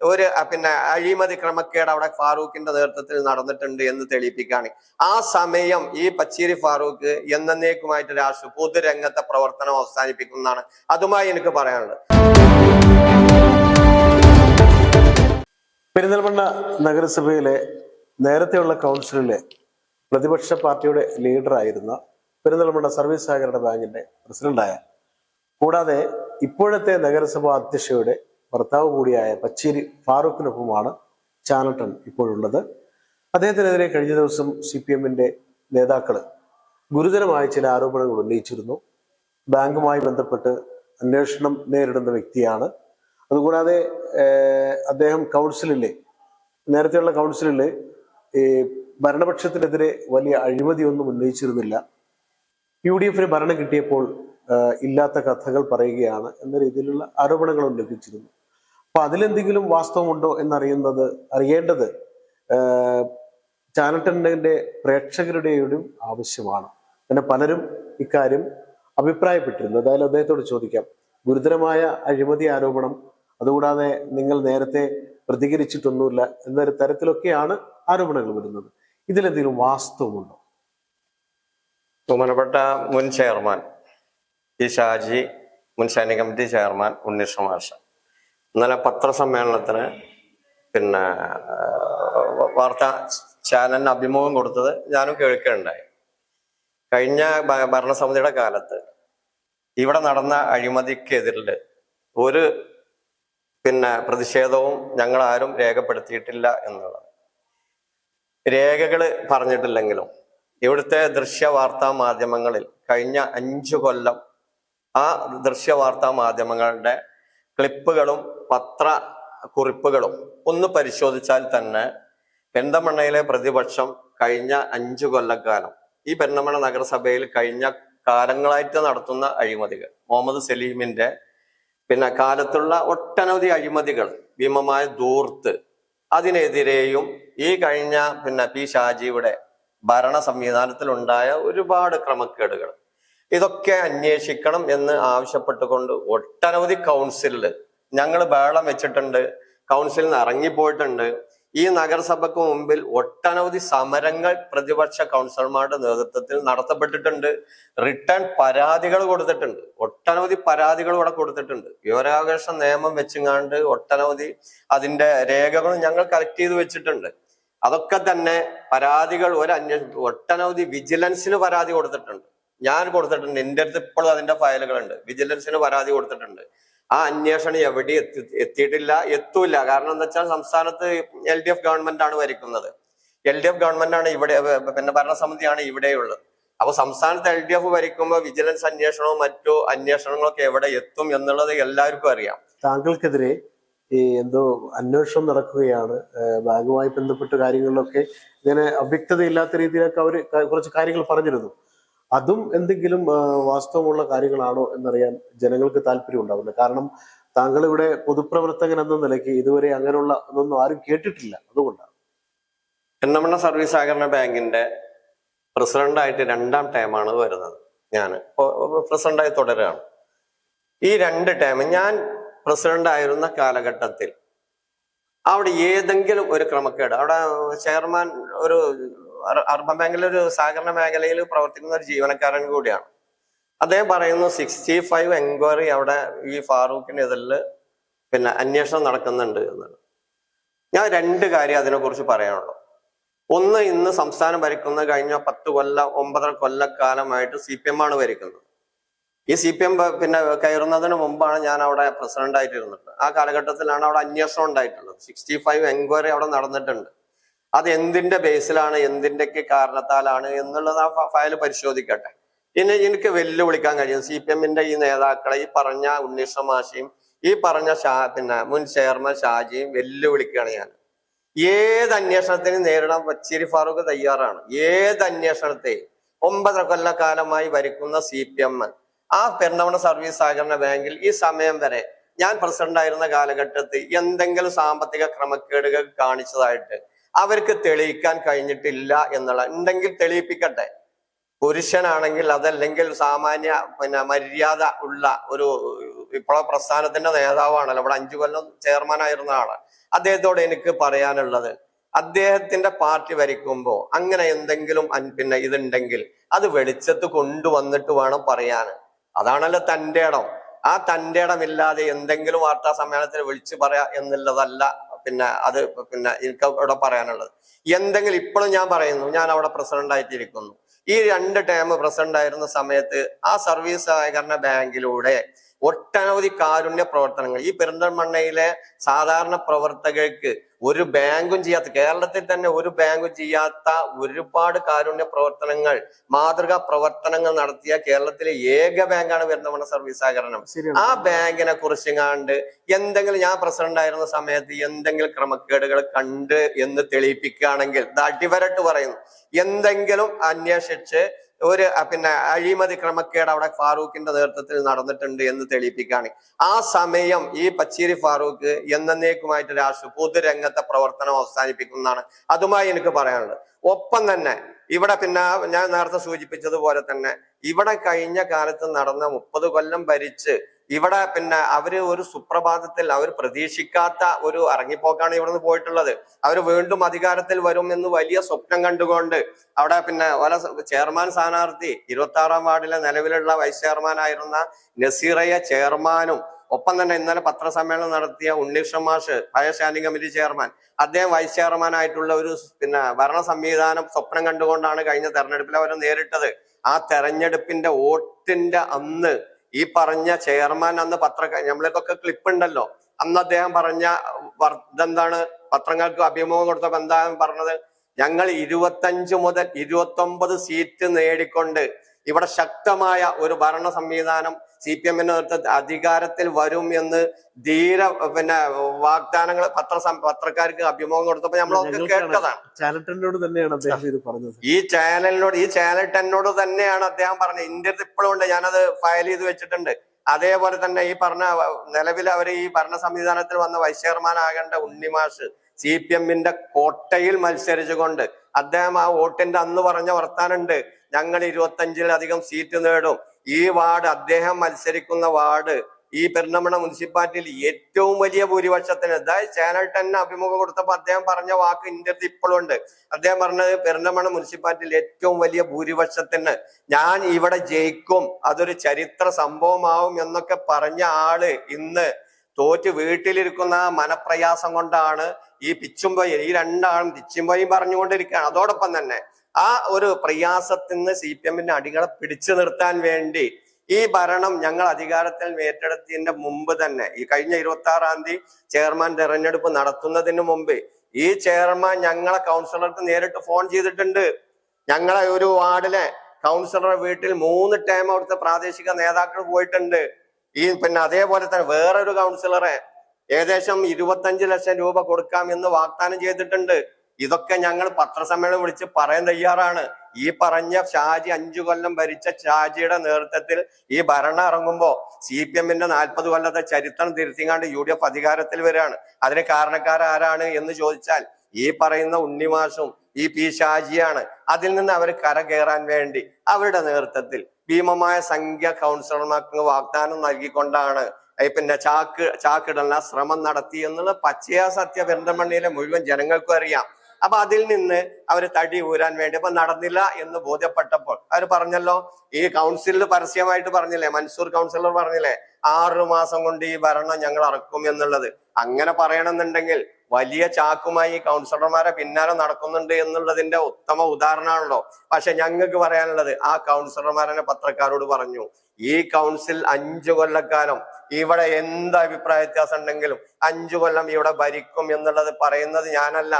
ഒരു പിന്നെ അഴിമതി ക്രമക്കേട് അവിടെ ഫാറൂഖിന്റെ നേതൃത്വത്തിൽ നടന്നിട്ടുണ്ട് എന്ന് തെളിയിപ്പിക്കുകയാണ്. ആ സമയം ഈ പച്ചീരി ഫാറൂഖ് എന്നേക്കുമായിട്ട് രാഷ്ട്രീയ പൊതുരംഗത്തെ പ്രവർത്തനം അവസാനിപ്പിക്കുന്നതാണ്. അതുമായി എനിക്ക് പറയാനുള്ളത്. പെരിന്തൽമണ്ണ നഗരസഭയിലെ നേരത്തെയുള്ള കൗൺസിലിലെ പ്രതിപക്ഷ പാർട്ടിയുടെ ലീഡറായിരുന്ന പെരിന്തൽമണ്ണ സർവീസ് സഹകരണ ബാങ്കിന്റെ പ്രസിഡന്റായ കൂടാതെ ഇപ്പോഴത്തെ നഗരസഭാ അധ്യക്ഷയുടെ ഭർത്താവ് കൂടിയായ പച്ചേരി ഫാറൂഖിനൊപ്പമാണ് ചാനട്ടൻ ഇപ്പോഴുള്ളത്. അദ്ദേഹത്തിനെതിരെ കഴിഞ്ഞ ദിവസം സി പി എമ്മിന്റെ നേതാക്കൾ ഗുരുതരമായ ചില ആരോപണങ്ങൾ ഉന്നയിച്ചിരുന്നു. ബാങ്കുമായി ബന്ധപ്പെട്ട് അന്വേഷണം നേരിടുന്ന വ്യക്തിയാണ്. അതുകൂടാതെ അദ്ദേഹം കൗൺസിലിലെ നേരത്തെയുള്ള കൗൺസിലിൽ ഈ ഭരണപക്ഷത്തിനെതിരെ വലിയ അഴിമതിയൊന്നും ഉന്നയിച്ചിരുന്നില്ല. യു ഡി എഫിന് ഭരണം കിട്ടിയപ്പോൾ ഇല്ലാത്ത കഥകൾ പറയുകയാണ് എന്ന രീതിയിലുള്ള ആരോപണങ്ങൾ ലഭിച്ചിരുന്നു അപ്പൊ അതിലെന്തെങ്കിലും വാസ്തവമുണ്ടോ എന്നറിയുന്നത് അറിയേണ്ടത് ചാനട്ടന്റെ പ്രേക്ഷകരുടെയും ആവശ്യമാണ്. പിന്നെ പലരും ഇക്കാര്യം അഭിപ്രായപ്പെട്ടിരുന്നു. അതായത് അദ്ദേഹത്തോട് ചോദിക്കാം. ഗുരുതരമായ അഴിമതി ആരോപണം അതുകൂടാതെ നിങ്ങൾ നേരത്തെ പ്രതികരിച്ചിട്ടൊന്നുമില്ല എന്നൊരു തരത്തിലൊക്കെയാണ് ആരോപണങ്ങൾ വരുന്നത്. ഇതിലെന്തെങ്കിലും വാസ്തവമുണ്ടോ? ബഹുമാനപ്പെട്ട മുൻ ചെയർമാൻ ഈ ഷാജി മുൻ സൈനിക കമ്മിറ്റി ചെയർമാൻ ഉണ്ണീഷ് മാഷ ഇന്നലെ പത്രസമ്മേളനത്തിന് പിന്നെ വാർത്താ ചാനലിന് അഭിമുഖം കൊടുത്തത് ഞാനും കേൾക്കുകയുണ്ടായി കഴിഞ്ഞ ഭരണസമിതിയുടെ കാലത്ത് ഇവിടെ നടന്ന അഴിമതിക്കെതിരിൽ ഒരു പിന്നെ പ്രതിഷേധവും ഞങ്ങൾ ആരും രേഖപ്പെടുത്തിയിട്ടില്ല എന്നുള്ളത്. രേഖകൾ പറഞ്ഞിട്ടില്ലെങ്കിലും ഇവിടുത്തെ ദൃശ്യ വാർത്താ മാധ്യമങ്ങളിൽ കഴിഞ്ഞ അഞ്ചു കൊല്ലം ആ ദൃശ്യ വാർത്താ മാധ്യമങ്ങളുടെ ക്ലിപ്പുകളും പത്ര കുറിപ്പുകളും ഒന്ന് പരിശോധിച്ചാൽ തന്നെ പെന്തമണ്ണയിലെ പ്രതിപക്ഷം കഴിഞ്ഞ അഞ്ചു കൊല്ലക്കാലം ഈ പെന്തമണ്ണ നഗരസഭയിൽ കഴിഞ്ഞ കാലങ്ങളായിട്ട് നടത്തുന്ന അഴിമതികൾ മുഹമ്മദ് സലീമിന്റെ പിന്നെ കാലത്തുള്ള ഒട്ടനവധി അഴിമതികൾ ഭീമമായ ദൂർത്ത് അതിനെതിരെയും ഈ കഴിഞ്ഞ പിന്നെ പി ഷാജിയുടെ ഭരണ സംവിധാനത്തിലുണ്ടായ ഒരുപാട് ക്രമക്കേടുകൾ. ഇതൊക്കെ അന്വേഷിക്കണം എന്ന് ആവശ്യപ്പെട്ടുകൊണ്ട് ഒട്ടനവധി കൗൺസിലിൽ ഞങ്ങൾ ബഹളം വെച്ചിട്ടുണ്ട് കൗൺസിലിൽ നിന്ന് ഇറങ്ങിപ്പോയിട്ടുണ്ട്. ഈ നഗരസഭയ്ക്ക് മുമ്പിൽ ഒട്ടനവധി സമരങ്ങൾ പ്രതിപക്ഷ കൗൺസിലർമാരുടെ നേതൃത്വത്തിൽ നടത്തപ്പെട്ടിട്ടുണ്ട്. റിട്ടേൺ പരാതികൾ കൊടുത്തിട്ടുണ്ട്. ഒട്ടനവധി പരാതികൾ ഇവിടെ കൊടുത്തിട്ടുണ്ട്. വിവരാവകാശ നിയമം വെച്ചുങ്ങാണ്ട് ഒട്ടനവധി അതിന്റെ രേഖകളും ഞങ്ങൾ കളക്ട് ചെയ്ത് വെച്ചിട്ടുണ്ട്. അതൊക്കെ തന്നെ പരാതികൾ ഒരു അന്വേഷണം ഒട്ടനവധി വിജിലൻസിന് പരാതി കൊടുത്തിട്ടുണ്ട്. ഞാൻ കൊടുത്തിട്ടുണ്ട്. എന്റെ അടുത്ത് ഇപ്പോഴും അതിന്റെ ഫയലുകളുണ്ട് വിജിലൻസിന് പരാതി കൊടുത്തിട്ടുണ്ട്. ആ അന്വേഷണം എവിടെ എത്തി എത്തിയിട്ടില്ല എത്തൂല കാരണം എന്താ വെച്ചാൽ സംസ്ഥാനത്ത് എൽ ഡി എഫ് ഗവൺമെന്റ് ആണ് ഭരിക്കുന്നത്. എൽ ഡി എഫ് ഗവൺമെന്റ് ആണ് ഇവിടെ പിന്നെ ഭരണസമിതിയാണ് ഇവിടെയുള്ളത്. അപ്പൊ സംസ്ഥാനത്ത് എൽ ഡി എഫ് ഭരിക്കുമ്പോൾ വിജിലൻസ് അന്വേഷണവും മറ്റു അന്വേഷണങ്ങളൊക്കെ എവിടെ എത്തും എന്നുള്ളത് എല്ലാവർക്കും അറിയാം. താങ്കൾക്കെതിരെ ഈ എന്തോ അന്വേഷണം നടക്കുകയാണ്. ബാങ്കുമായി ബന്ധപ്പെട്ട കാര്യങ്ങളിലൊക്കെ ഇങ്ങനെ അവ്യക്തതയില്ലാത്ത രീതിയിലൊക്കെ അവർ കുറച്ച് കാര്യങ്ങൾ പറഞ്ഞിരുന്നു. അതും എന്തെങ്കിലും വാസ്തവമുള്ള കാര്യങ്ങളാണോ എന്നറിയാൻ ജനങ്ങൾക്ക് താല്പര്യം ഉണ്ടാവില്ല. കാരണം താങ്കൾ ഇവിടെ പൊതുപ്രവർത്തകൻ എന്ന നിലയ്ക്ക് ഇതുവരെ അങ്ങനെയുള്ള ഒന്നും ആരും കേട്ടിട്ടില്ല. അതുകൊണ്ടാണ്. എണ്ണമണ്ണ സർവീസ് സഹകരണ ബാങ്കിന്റെ പ്രസിഡന്റായിട്ട് രണ്ടാം ടൈമാണ് വരുന്നത്. ഞാൻ പ്രസിഡന്റായി തുടരുകയാണ്. ഈ രണ്ട് ടൈം ഞാൻ പ്രസിഡന്റ് ആയിരുന്ന കാലഘട്ടത്തിൽ അവിടെ ഏതെങ്കിലും ഒരു ക്രമക്കേട് അവിടെ ചെയർമാൻ ഒരു അർബൻ ബാങ്കിലെ ഒരു സഹകരണ മേഖലയിൽ പ്രവർത്തിക്കുന്ന ഒരു ജീവനക്കാരൻ കൂടിയാണ്. അദ്ദേഹം പറയുന്നു സിക്സ്റ്റി ഫൈവ് എൻക്വയറി അവിടെ ഈ ഫാറൂഖിനെതിരിൽ പിന്നെ അന്വേഷണം നടക്കുന്നുണ്ട് എന്നാണ് ഞാൻ രണ്ട് കാര്യം അതിനെക്കുറിച്ച് പറയാനുള്ളൂ. ഒന്ന് ഇന്ന് സംസ്ഥാനം ഭരിക്കുന്ന കഴിഞ്ഞ പത്ത് കൊല്ലം ഒമ്പതര കൊല്ലക്കാലമായിട്ട് സി പി എം ആണ് ഭരിക്കുന്നത്. ഈ സി പി എം പിന്നെ കയറുന്നതിന് മുമ്പാണ് ഞാൻ അവിടെ പ്രസിഡന്റ് ആയിട്ടിരുന്നത് ആ കാലഘട്ടത്തിലാണ് അവിടെ അന്വേഷണം ഉണ്ടായിട്ടുള്ളത്. സിക്സ്റ്റി ഫൈവ് എൻക്വയറി അവിടെ നടന്നിട്ടുണ്ട്. അത് എന്തിന്റെ ബേസിലാണ് എന്തിന്റെയൊക്കെ കാരണത്താലാണ് എന്നുള്ളത് ആ ഫയൽ പരിശോധിക്കട്ടെ. പിന്നെ എനിക്ക് വെല്ലുവിളിക്കാൻ കഴിയും. സി പി എമ്മിന്റെ ഈ നേതാക്കളെ ഈ പറഞ്ഞ ഉണ്ണീഷ മാഷിയും ഈ പറഞ്ഞ ഷാ പിന്നെ മുൻ ചെയർമാൻ ഷാജിയും വെല്ലുവിളിക്കുകയാണ് ഞാൻ. ഏത് അന്വേഷണത്തിനും നേരിടാൻ ബച്ചേരി ഫാറൂഖ് തയ്യാറാണ്. ഏത് അന്വേഷണത്തെ ഒമ്പതര കൊല്ലക്കാലമായി ഭരിക്കുന്ന സി പി എം ആ പെരുന്നവണ സർവീസ് സഹകരണ ബാങ്കിൽ ഈ സമയം വരെ ഞാൻ പ്രസിഡന്റ് ആയിരുന്ന കാലഘട്ടത്തിൽ എന്തെങ്കിലും സാമ്പത്തിക ക്രമക്കേടുകൾ കാണിച്ചതായിട്ട് അവർക്ക് തെളിയിക്കാൻ കഴിഞ്ഞിട്ടില്ല എന്നുള്ള ഉണ്ടെങ്കിൽ തെളിയിപ്പിക്കട്ടെ. പുരുഷനാണെങ്കിൽ അതല്ലെങ്കിൽ സാമാന്യ പിന്നെ മര്യാദ ഉള്ള ഒരു വിപ്ലവ പ്രസ്ഥാനത്തിന്റെ നേതാവാണല്ലോ. ഇവിടെ അഞ്ചു കൊല്ലം ചെയർമാൻ ആയിരുന്ന ആൾ. അദ്ദേഹത്തോട് എനിക്ക് പറയാനുള്ളത് അദ്ദേഹത്തിന്റെ പാർട്ടി വരയ്ക്കുമ്പോ അങ്ങനെ എന്തെങ്കിലും പിന്നെ ഇതുണ്ടെങ്കിൽ അത് വെളിച്ചത്ത് കൊണ്ടുവന്നിട്ട് വേണം പറയാൻ. അതാണല്ലോ തന്റെ ഇടം. ആ തന്റെ ഇടമില്ലാതെ എന്തെങ്കിലും വാർത്താ സമ്മേളനത്തിൽ വിളിച്ചു പറയാ എന്നുള്ളതല്ല പിന്നെ അത് പിന്നെ എനിക്ക് ഇവിടെ പറയാനുള്ളത്. എന്തെങ്കിലും ഇപ്പോഴും ഞാൻ പറയുന്നു ഞാൻ അവിടെ പ്രസിഡന്റ് ആയിട്ടിരിക്കുന്നു. ഈ രണ്ട് ടേം പ്രസിഡന്റ് ആയിരുന്ന സമയത്ത് ആ സർവീസ് സഹകരണ ബാങ്കിലൂടെ ഒട്ടനവധി കാരുണ്യ പ്രവർത്തനങ്ങൾ. ഈ പെരിന്തൽമണ്ണയിലെ സാധാരണ പ്രവർത്തകർക്ക് ഒരു ബാങ്കും ചെയ്യാത്ത കേരളത്തിൽ തന്നെ ഒരു ബാങ്കും ചെയ്യാത്ത ഒരുപാട് കാരുണ്യ പ്രവർത്തനങ്ങൾ മാതൃകാ പ്രവർത്തനങ്ങൾ നടത്തിയ കേരളത്തിലെ ഏക ബാങ്കാണ് പെരിന്തൽമണ്ണ സർവീസ് സഹകരണം ആ ബാങ്കിനെ കുറിച്ചെങ്ങാണ്ട് എന്തെങ്കിലും ഞാൻ പ്രസിഡന്റ് ആയിരുന്ന സമയത്ത് എന്തെങ്കിലും ക്രമക്കേടുകൾ കണ്ട് എന്ന് തെളിയിപ്പിക്കുകയാണെങ്കിൽ അടിവരട്ട് പറയുന്നു. എന്തെങ്കിലും അന്വേഷിച്ച് ഒരു പിന്നെ അഴിമതി ക്രമക്കേട് അവിടെ ഫാറൂഖിന്റെ നേതൃത്വത്തിൽ നടന്നിട്ടുണ്ട് എന്ന് തെളിയിപ്പിക്കുകയാണ്. ആ സമയം ഈ പച്ചേരി ഫാറൂഖ് എന്നേക്കുമായിട്ട് രാഷ്ട്രീയ പൊതുരംഗത്തെ പ്രവർത്തനം അവസാനിപ്പിക്കുന്നതാണ്. അതുമായി എനിക്ക് പറയാനുള്ളത്. ഒപ്പം തന്നെ ഇവിടെ പിന്നെ ഞാൻ നേരത്തെ സൂചിപ്പിച്ചതുപോലെ തന്നെ ഇവിടെ കഴിഞ്ഞ കാലത്ത് നടന്ന മുപ്പത് കൊല്ലം ഭരിച്ച് ഇവിടെ പിന്നെ അവർ ഒരു സുപ്രഭാതത്തിൽ അവർ പ്രതീക്ഷിക്കാത്ത ഒരു ഇറങ്ങിപ്പോക്കാണ് ഇവിടുന്ന് പോയിട്ടുള്ളത്. അവർ വീണ്ടും അധികാരത്തിൽ വരും എന്ന് വലിയ സ്വപ്നം കണ്ടുകൊണ്ട് അവിടെ പിന്നെ പല ചെയർമാൻ സ്ഥാനാർത്ഥി ഇരുപത്തി ആറാം വാർഡിലെ നിലവിലുള്ള വൈസ് ചെയർമാൻ ആയിരുന്ന നസീറയ ചെയർമാനും ഒപ്പം തന്നെ ഇന്നലെ പത്രസമ്മേളനം നടത്തിയ ഉണ്ണീഷ് മാഷ് പഴയ സ്റ്റാൻഡിംഗ് കമ്മിറ്റി ചെയർമാൻ അദ്ദേഹം വൈസ് ചെയർമാൻ ആയിട്ടുള്ള ഒരു പിന്നെ ഭരണ സംവിധാനം സ്വപ്നം കണ്ടുകൊണ്ടാണ് കഴിഞ്ഞ തെരഞ്ഞെടുപ്പിൽ അവരെ നേരിട്ടത്. ആ തെരഞ്ഞെടുപ്പിന്റെ വോട്ടിന്റെ അന്ന് ഈ പറഞ്ഞ ചെയർമാൻ അന്ന് പത്ര നമ്മളിതൊക്കെ ക്ലിപ്പ് ഉണ്ടല്ലോ. അന്ന് അദ്ദേഹം പറഞ്ഞ ഇതെന്താണ്? പത്രങ്ങൾക്ക് അഭിമുഖം കൊടുത്തപ്പോ എന്താണ് പറഞ്ഞത്? ഞങ്ങൾ ഇരുപത്തഞ്ച് മുതൽ ഇരുപത്തി ഒമ്പത് സീറ്റ് നേടിക്കൊണ്ട് ഇവിടെ ശക്തമായ ഒരു ഭരണ സംവിധാനം സി പി എമ്മിന്റെ നേതൃത്വത്തിൽ അധികാരത്തിൽ വരും എന്ന് ധീര പിന്നെ വാഗ്ദാനങ്ങൾ പത്ര പത്രക്കാർക്ക് അഭിമുഖം കൊടുത്തപ്പോ നമ്മളൊക്കെ കേട്ടതാണ്. തന്നെയാണ് അദ്ദേഹം ഇത് പറഞ്ഞത്. ഈ ചാനലിനോട് ഈ ചാനൽ ടെന്നോട് തന്നെയാണ് അദ്ദേഹം പറഞ്ഞത്. ഇന്ത്യത്ത് ഇപ്പോഴും ഉണ്ട്. ഞാനത് ഫയൽ ചെയ്ത് വെച്ചിട്ടുണ്ട്. അതേപോലെ തന്നെ ഈ പറഞ്ഞ നിലവിൽ അവർ ഈ ഭരണ സംവിധാനത്തിൽ വന്ന വൈസ് ചെയർമാൻ ആകേണ്ട ഉണ്ണിമാഷ് സി പി എമ്മിന്റെ കോട്ടയിൽ മത്സരിച്ചുകൊണ്ട് അദ്ദേഹം ആ വോട്ടിന്റെ അന്ന് പറഞ്ഞ വർത്താനുണ്ട് ഞങ്ങൾ ഇരുപത്തഞ്ചിലധികം സീറ്റ് നേടും. ഈ വാർഡ് അദ്ദേഹം മത്സരിക്കുന്ന വാർഡ് ഈ പെരുന്നമണ മുനിസിപ്പാലിറ്റിയിൽ ഏറ്റവും വലിയ ഭൂരിപക്ഷത്തിന് അതായത് ചാനൽ ടെൻ അഭിമുഖം കൊടുത്തപ്പോൾ അദ്ദേഹം പറഞ്ഞ വാക്ക് ഇന്ത്യത്ത് ഇപ്പോഴും ഉണ്ട്. അദ്ദേഹം പറഞ്ഞത് പെരുന്നമണ മുനിസിപ്പാലിറ്റിയിൽ ഏറ്റവും വലിയ ഭൂരിപക്ഷത്തിന് ഞാൻ ഇവിടെ ജയിക്കും അതൊരു ചരിത്ര സംഭവമാവും എന്നൊക്കെ പറഞ്ഞ ആൾ ഇന്ന് തോറ്റ് വീട്ടിലിരിക്കുന്ന മനപ്രയാസം കൊണ്ടാണ് ഈ പിച്ചുമ്പൊയി ഈ രണ്ടാളും പിച്ചുമ്പൊയും പറഞ്ഞുകൊണ്ടിരിക്കുകയാണ്. അതോടൊപ്പം തന്നെ ആ ഒരു പ്രയാസത്തിൽ നിന്ന് സി പി എമ്മിന്റെ അടികളെ പിടിച്ചു നിർത്താൻ വേണ്ടി ഈ ഭരണം ഞങ്ങൾ അധികാരത്തിൽ ഏറ്റെടുത്തതിന്റെ മുമ്പ് തന്നെ ഈ കഴിഞ്ഞ ഇരുപത്തി ആറാം തീയതി ചെയർമാൻ തെരഞ്ഞെടുപ്പ് നടത്തുന്നതിന് മുമ്പ് ഈ ചെയർമാൻ ഞങ്ങളെ കൗൺസിലർക്ക് നേരിട്ട് ഫോൺ ചെയ്തിട്ടുണ്ട്. ഞങ്ങളെ ഒരു വാർഡിലെ കൗൺസിലറുടെ വീട്ടിൽ മൂന്ന് ടൈം അവിടുത്തെ പ്രാദേശിക നേതാക്കൾ പോയിട്ടുണ്ട്. ഈ പിന്നെ അതേപോലെ തന്നെ വേറൊരു കൗൺസിലറെ ഏകദേശം ഇരുപത്തഞ്ച് ലക്ഷം രൂപ കൊടുക്കാം എന്ന് വാഗ്ദാനം ചെയ്തിട്ടുണ്ട്. ഇതൊക്കെ ഞങ്ങൾ പത്രസമ്മേളനം വിളിച്ച് പറയാൻ തയ്യാറാണ്. ഈ പറഞ്ഞ ഷാജി അഞ്ചു കൊല്ലം ഭരിച്ച ഷാജിയുടെ നേതൃത്വത്തിൽ ഈ ഭരണം ഇറങ്ങുമ്പോ സി പി എമ്മിന്റെ നാൽപ്പത് കൊല്ലത്തെ ചരിത്രം തിരുത്തിങ്ങാണ്ട് യു ഡി എഫ് അധികാരത്തിൽ വരികയാണ് അതിന് കാരണക്കാരാരാണ് എന്ന് ചോദിച്ചാൽ ഈ പറയുന്ന ഉണ്ണിമാസും ഈ പി ഷാജിയാണ്. അതിൽ നിന്ന് അവർ കരകയറാൻ വേണ്ടി അവരുടെ നേതൃത്വത്തിൽ ഭീമമായ സംഖ്യ കൗൺസിലർമാർക്ക് വാഗ്ദാനം നൽകിക്കൊണ്ടാണ് പിന്നെ ചാക്ക് ചാക്കിടലിന് ശ്രമം നടത്തി എന്നുള്ള പച്ചയാ സത്യ പെരിന്തൽമണ്ണയിലെ മുഴുവൻ ജനങ്ങൾക്കും അറിയാം. അപ്പൊ അതിൽ നിന്ന് അവർ തടി ഊരാൻ വേണ്ടി അപ്പൊ നടന്നില്ല എന്ന് ബോധ്യപ്പെട്ടപ്പോൾ അവർ പറഞ്ഞല്ലോ ഈ കൗൺസിലിൽ പരസ്യമായിട്ട് പറഞ്ഞില്ലേ മൻസൂർ കൗൺസിലർ പറഞ്ഞില്ലേ ആറു മാസം കൊണ്ട് ഈ ഭരണം ഞങ്ങൾ ഇറക്കും എന്നുള്ളത്. അങ്ങനെ പറയണമെന്നുണ്ടെങ്കിൽ വലിയ ചാക്കുമായി ഈ കൗൺസിലർമാരെ പിന്നാലെ നടക്കുന്നുണ്ട് എന്നുള്ളതിന്റെ ഉത്തമ ഉദാഹരണമാണല്ലോ. പക്ഷെ ഞങ്ങൾക്ക് പറയാനുള്ളത് ആ കൗൺസിലർമാരെ പത്രക്കാരോട് പറഞ്ഞു ഈ കൗൺസിൽ അഞ്ചു കൊല്ലക്കാലം ഇവിടെ എന്ത് അഭിപ്രായ വ്യത്യാസം ഉണ്ടെങ്കിലും അഞ്ചു കൊല്ലം ഇവിടെ ഭരിക്കും എന്നുള്ളത് പറയുന്നത് ഞാനല്ല.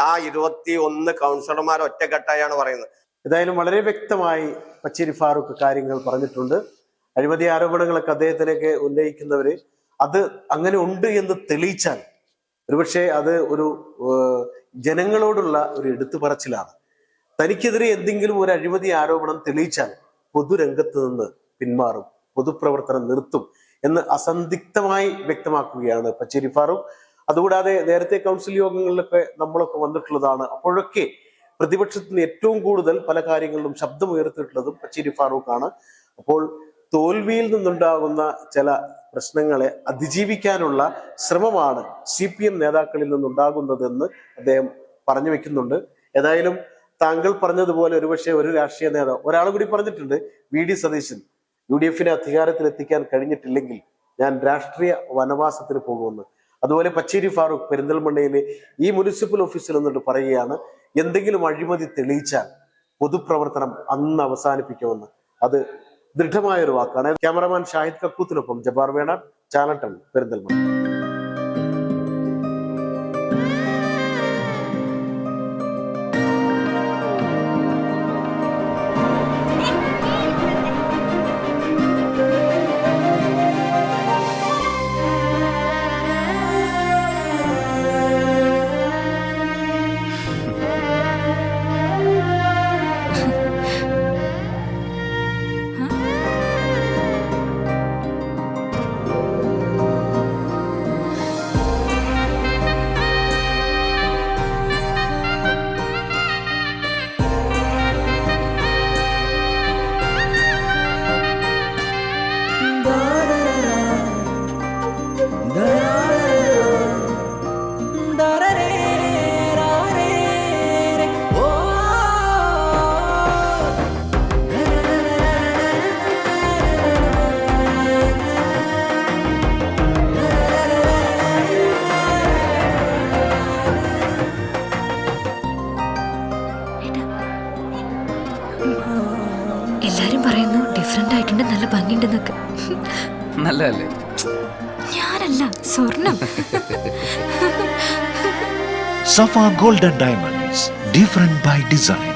ആ ഇരുപത്തി ഒന്ന് കൗൺസിലർമാർ ഒറ്റക്കെട്ടായാണ് പറയുന്നത്. ഏതായാലും വളരെ വ്യക്തമായി പച്ചേരി ഫാറൂഖ് കാര്യങ്ങൾ പറഞ്ഞിട്ടുണ്ട്. അഴിമതി ആരോപണങ്ങളൊക്കെ അദ്ദേഹത്തിലേക്ക് ഉന്നയിക്കുന്നവര് അത് അങ്ങനെ ഉണ്ട് എന്ന് തെളിയിച്ചാൽ ഒരുപക്ഷെ അത് ഒരു ജനങ്ങളോടുള്ള ഒരു എടുത്തു പറച്ചിലാണ് തനിക്കെതിരെ എന്തെങ്കിലും ഒരു അഴിമതി ആരോപണം തെളിയിച്ചാൽ പൊതുരംഗത്ത് നിന്ന് പിന്മാറും പൊതുപ്രവർത്തനം നിർത്തും എന്ന് അസന്ദിഗ്ധമായി വ്യക്തമാക്കുകയാണ് പച്ചേരി ഫാറൂഖ്. അതുകൂടാതെ നേരത്തെ കൗൺസിൽ യോഗങ്ങളിലൊക്കെ നമ്മളൊക്കെ വന്നിട്ടുള്ളതാണ്. അപ്പോഴൊക്കെ പ്രതിപക്ഷത്തിന് ഏറ്റവും കൂടുതൽ പല കാര്യങ്ങളിലും ശബ്ദമുയർത്തിയിട്ടുള്ളതും പച്ചേരി ആണ് അപ്പോൾ തോൽവിയിൽ നിന്നുണ്ടാകുന്ന ചില പ്രശ്നങ്ങളെ അതിജീവിക്കാനുള്ള ശ്രമമാണ് സി പി എം നേതാക്കളിൽ നിന്നുണ്ടാകുന്നതെന്ന് അദ്ദേഹം പറഞ്ഞു വെക്കുന്നുണ്ട്. ഏതായാലും താങ്കൾ പറഞ്ഞതുപോലെ ഒരുപക്ഷെ ഒരു രാഷ്ട്രീയ നേതാവ് ഒരാൾ കൂടി പറഞ്ഞിട്ടുണ്ട് V D Satheesan. U D എഫിനെ അധികാരത്തിൽ എത്തിക്കാൻ കഴിഞ്ഞിട്ടില്ലെങ്കിൽ ഞാൻ രാഷ്ട്രീയ വനവാസത്തിന് പോകുമെന്ന്. അതുപോലെ പച്ചേരി ഫാറൂഖ് പെരിന്തൽമണ്ണയിലെ ഈ മുനിസിപ്പൽ ഓഫീസിൽ നിന്നിട്ട് പറയുകയാണ് എന്തെങ്കിലും അഴിമതി തെളിയിച്ചാൽ പൊതുപ്രവർത്തനം അന്ന് അവസാനിപ്പിക്കുമെന്ന്. അത് ദൃഢമായ ഒരു വാക്കാണ്. ക്യാമറമാൻ ഷാഹിദ് കക്കൂത്തിനൊപ്പം ജബാർ വേണ ചാനട്ടൺ പെരിന്തൽമണ്ണ. നല്ലതല്ലേ? ഞാനല്ല സ്വർണം. Safa golden diamonds different by design.